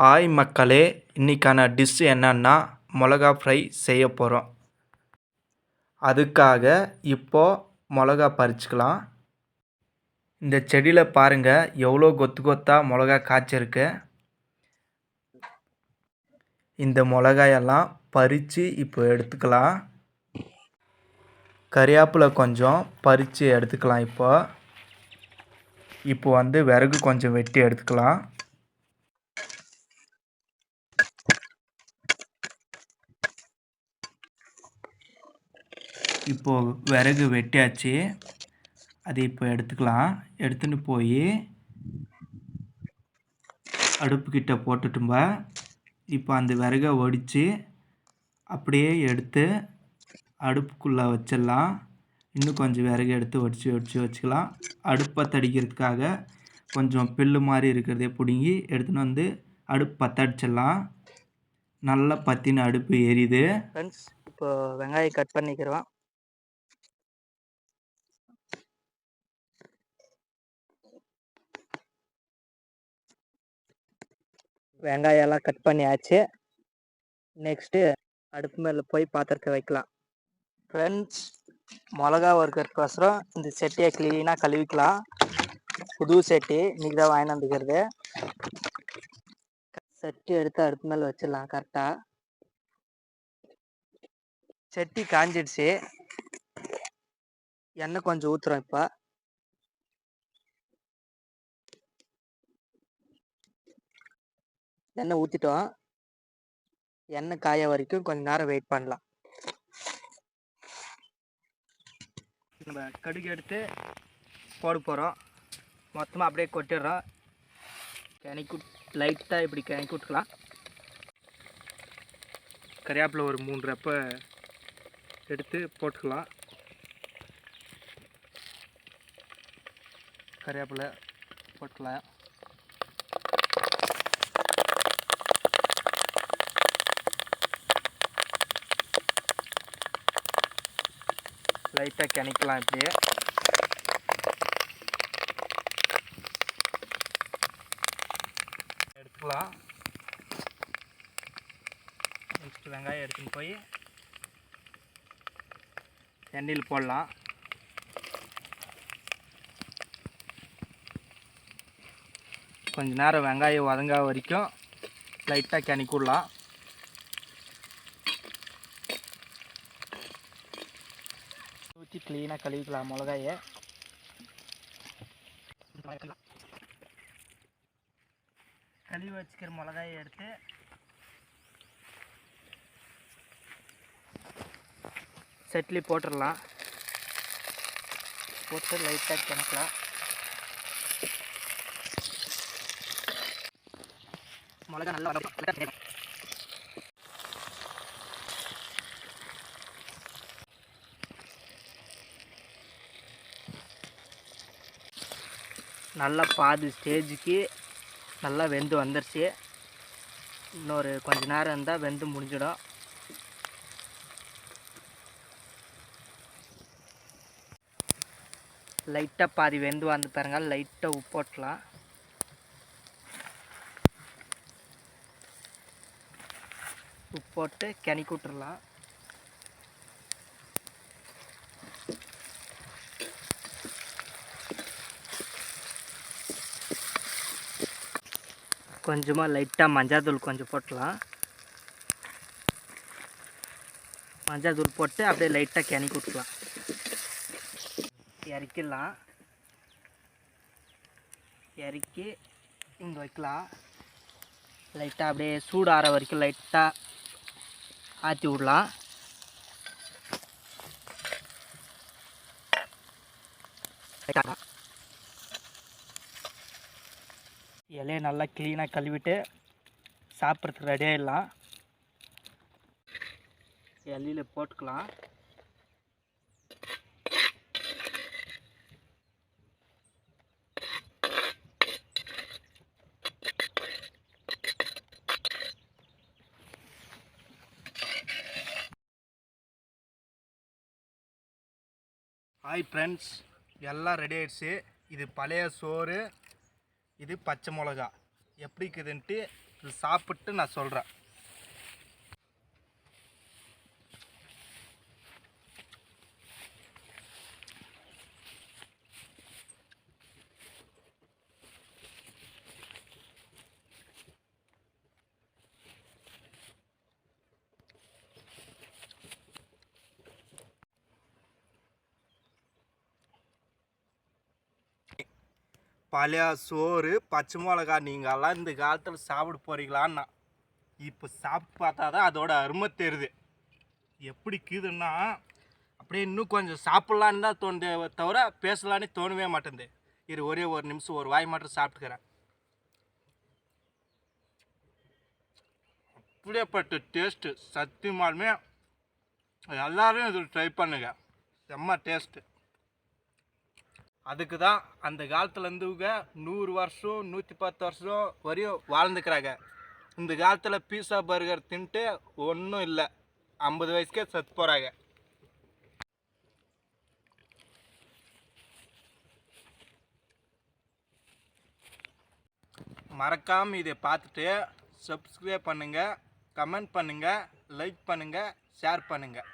Hi மக்களே இன்றைக்கான dish என்னன்னா மிளகா ஃப்ரை செய்ய போகிறோம் அதுக்காக இப்போது மிளகா பறிச்சுக்கலாம். இந்த செடியில் பாருங்கள் எவ்வளோ கொத்து கொத்தாக மிளகா காய்ச்சிருக்கு. இந்த மிளகாயெல்லாம் பறித்து இப்போ எடுத்துக்கலாம். கறியாப்பில் கொஞ்சம் பறித்து எடுத்துக்கலாம் இப்போ. இப்போ வந்து விறகு கொஞ்சம் வெட்டி எடுத்துக்கலாம். இப்போது விறகு வெட்டியாச்சு. அதை இப்போ எடுத்துக்கலாம். எடுத்துன்னு போய் அடுப்புக்கிட்ட போட்டுட்டும்ப. இப்போ அந்த விறகை ஒடித்து அப்படியே எடுத்து அடுப்புக்குள்ளே வச்சிடலாம். இன்னும் கொஞ்சம் விறகு எடுத்து ஒடிச்சு ஒடிச்சு வச்சுக்கலாம். அடுப்பை தடிக்கிறதுக்காக கொஞ்சம் பில்லு மாதிரி இருக்கிறதே பிடுங்கி எடுத்துன்னு வந்து அடுப்பு பத்தடிச்சிடலாம் நல்லா பற்றின அடுப்பு எரியுது. ஃப்ரெண்ட்ஸ் இப்போ வெங்காயம் கட் பண்ணிக்கிறோம். வெங்காயம் எல்லாம் கட் பண்ணியாச்சு. நெக்ஸ்ட்டு அடுப்பு மேலே போய் பாத்திரத்தை வைக்கலாம். ஃப்ரெண்ட்ஸ் மிளகா வறுக்கிறதுக்கோசரம் இந்த செட்டியை க்ளீனாக கழுவிக்கலாம். புது செட்டி இன்னைக்கு தான் வாங்கி வந்துக்கிறது செட்டி எடுத்து அடுப்பு மேலே வச்சிடலாம் கரெக்டாக செட்டி காஞ்சிடுச்சு. எண்ணெய் கொஞ்சம் ஊற்றுறோம் இப்போ. எண்ணெய் ஊற்றிட்டோம் எண்ணெய் காய வரைக்கும் கொஞ்ச நேரம் வெயிட் பண்ணலாம். நம்ம கடுகு எடுத்து போட போகிறோம் மொத்தமாக அப்படியே கொட்டிடுறோம். கிணக்கி லைட்டாக இப்படி கிணக்கி விட்டுக்கலாம் கறியாப்பில் ஒரு மூணு ரெப்பை எடுத்து போட்டுக்கலாம். கறிவேப்பிலை போட்டுக்கலாம். லைட்டாக கிணைக்கலாம் இப்படியே. எடுத்துக்கலாம். நெக்ஸ்ட் வெங்காயம் எடுத்துன்னு போய் எண்ணெயில் போடலாம். கொஞ்ச நேரம் வெங்காயம் வதங்க வரைக்கும் லைட்டாக கிணக்கி ஊற்றி க்ளீனாக கழுவிக்கலாம் மிளகாயை. கழுவி வச்சுக்கிற மிளகாயை எடுத்து செட்லி போட்டுடலாம். போட்டு லைட்டாக கிணக்கலாம் மிளகா நல்லா வதக்கும் நல்லா பாதி ஸ்டேஜுக்கு நல்லா வெந்து வந்துருச்சு. இன்னொரு கொஞ்ச நேரம் இருந்தால் வெந்து முடிஞ்சிடும். லைட்டாக பாதி வெந்து வந்து பாருங்க லைட்டாக உப்பு போட்டலாம் உப்பு போட்டு கிணக்கி விட்டுறலாம் கொஞ்சமாக லைட்டாக மஞ்சாத்தூள் கொஞ்சம் போட்டலாம். மஞ்சாத்தூள் போட்டு அப்படியே லைட்டாக கிணக்கி விட்டுக்கலாம் இறக்கிடலாம். இறக்கி இங்கே வைக்கலாம். லைட்டாக அப்படியே சூடு ஆற வரைக்கும் லைட்டாக ஆற்றி விடலாம். இலையை நல்லா க்ளீனாக கழுவிட்டு சாப்பிட்றதுக்கு ரெடியாகிடலாம் இலையில் போட்டுக்கலாம். ஹாய் ஃப்ரெண்ட்ஸ் எல்லாம் ரெடி ஆகிடுச்சு இது பழைய சோறு. இது பச்சை மிளகா. எப்படி இருக்குதுன்ட்டு இது சாப்பிட்டு நான் சொல்கிறேன் பழைய சோறு பச்சை மிளகா நீங்கள்லாம் இந்த காலத்தில் சாப்பிட போறீங்களான்னா இப்போ சாப்பிட்டு பார்த்தா தான் அதோட அருமை தெரியுது. எப்படி கீதுன்னா அப்படியே இன்னும் கொஞ்சம் சாப்பிட்லான்னு தான் தோணுதே தவிர பேசலான்னு தோணவே மாட்டேங்குது. இரு ஒரே ஒரு நிமிஷம் ஒரு வாய் மட்டும் சாப்பிட்டுக்கிறேன். அப்படியேப்பட்ட டேஸ்ட்டு சத்தியமாலுமே எல்லாரும் இது ட்ரை பண்ணுங்க. செம்ம டேஸ்ட்டு அதுக்கு தான் அந்த காலத்துலேருந்துங்க நூறு வருஷம் நூற்றி பத்து வருஷம் வரையும் வாழ்ந்துக்கிறாங்க. இந்த காலத்தில் பீஸா பர்கர் தின்ட்டு ஒன்றும் இல்லை. ஐம்பது வயசுக்கே செத்து போகிறாங்க மறக்காமல் இதை பார்த்துட்டு சப்ஸ்கிரைப் பண்ணுங்கள் கமெண்ட் பண்ணுங்கள் லைக் பண்ணுங்கள் ஷேர் பண்ணுங்கள்